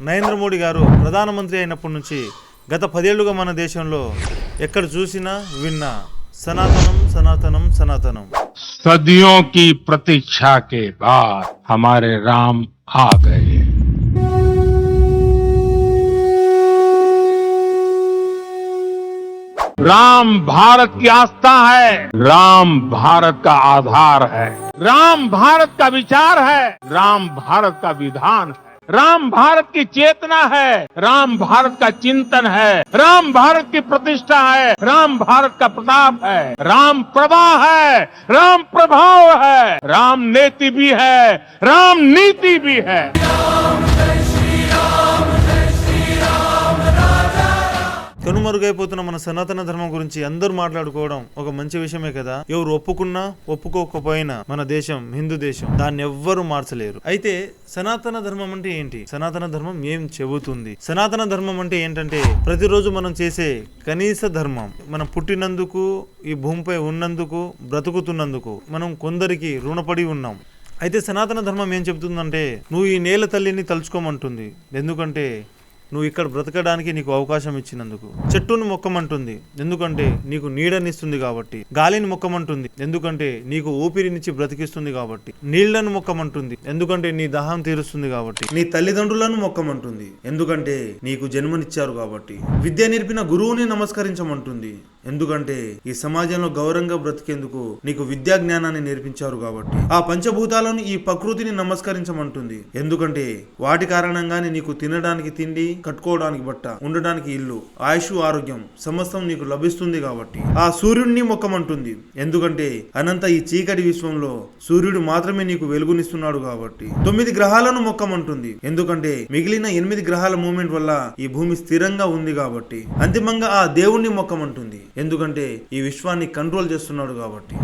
నరేంద్ర మోడీ గారు ప్రధానమంత్రి అయినప్పటి నుంచి గత పదేళ్లుగా మన దేశంలో ఎక్కడ చూసినా విన్నా సనాతనం సనాతనం సనాతనం सदियों की प्रतीक्षा के बाद हमारे राम आ गए राम भारत की आस्था है राम भारत का आधार है राम भारत का विचार है राम भारत का विधान है राम भारत की चेतना है, राम भारत का चिंतन है, राम भारत की प्रतिष्ठा है, राम भारत का प्रताप है, राम प्रवाह है, राम प्रभाव है, राम नेति भी है, राम नीति भी है। కనుమరుగైపోతున్న మన సనాతన ధర్మం గురించి అందరూ మాట్లాడుకోవడం ఒక మంచి విషయమే కదా? ఎవరు ఒప్పుకున్నా ఒప్పుకోకపోయినా మన దేశం హిందూ దేశం దాన్ని ఎవ్వరూ మార్చలేరు. అయితే సనాతన ధర్మం అంటే ఏంటి? సనాతన ధర్మం ఏం చెబుతుంది? సనాతన ధర్మం అంటే ఏంటంటే ప్రతిరోజు మనం చేసే కనీస ధర్మం. మనం పుట్టినందుకు ఈ భూమిపై ఉన్నందుకు బ్రతుకుతున్నందుకు మనం కొందరికి రుణపడి ఉన్నాం. అయితే సనాతన ధర్మం ఏం చెబుతుందంటే నువ్వు ఈ నేల తల్లిని తలుచుకోమంటుంది. ఎందుకంటే నువ్వు ఇక్కడ బ్రతకడానికి నీకు అవకాశం ఇచ్చినందుకు. చెట్టును మొక్కమంటుంది ఎందుకంటే నీకు నీడనిస్తుంది కాబట్టి. గాలిని మొక్కమంటుంది ఎందుకంటే నీకు ఊపిరినిచ్చి బ్రతికిస్తుంది కాబట్టి. నీళ్ళను మొక్కమంటుంది ఎందుకంటే నీ దాహం తీరుస్తుంది కాబట్టి. నీ తల్లిదండ్రులను మొక్కమంటుంది ఎందుకంటే నీకు జన్మనిచ్చారు కాబట్టి. విద్య నేర్పిన గురువుని నమస్కరించమంటుంది ఎందుకంటే ఈ సమాజంలో గౌరవంగా బ్రతికేందుకు నీకు విద్యా జ్ఞానాన్ని నేర్పించారు కాబట్టి. ఆ పంచభూతాలను ఈ ప్రకృతిని నమస్కరించమంటుంది ఎందుకంటే వాటి కారణంగానే నీకు తినడానికి తిండి కట్టుకోవడానికి బట్ట ఉండడానికి ఇల్లు ఆయుష్ ఆరోగ్యం సమస్తం నీకు లభిస్తుంది కాబట్టి. ఆ సూర్యుడిని మొక్కమంటుంది. ఎందుకంటే అనంత ఈ చీకటి విశ్వంలో సూర్యుడు మాత్రమే నీకు వెలుగునిస్తున్నాడు కాబట్టి. తొమ్మిది గ్రహాలను మొక్కమంటుంది. ఎందుకంటే మిగిలిన ఎనిమిది గ్రహాల మూమెంట్ వల్ల ఈ భూమి స్థిరంగా ఉంది కాబట్టి. అంతిమంగా ఆ దేవుణ్ణి మొక్కమంటుంది. ఎందుకంటే ఈ విశ్వాన్ని కంట్రోల్ చేస్తున్నాడు కాబట్టి.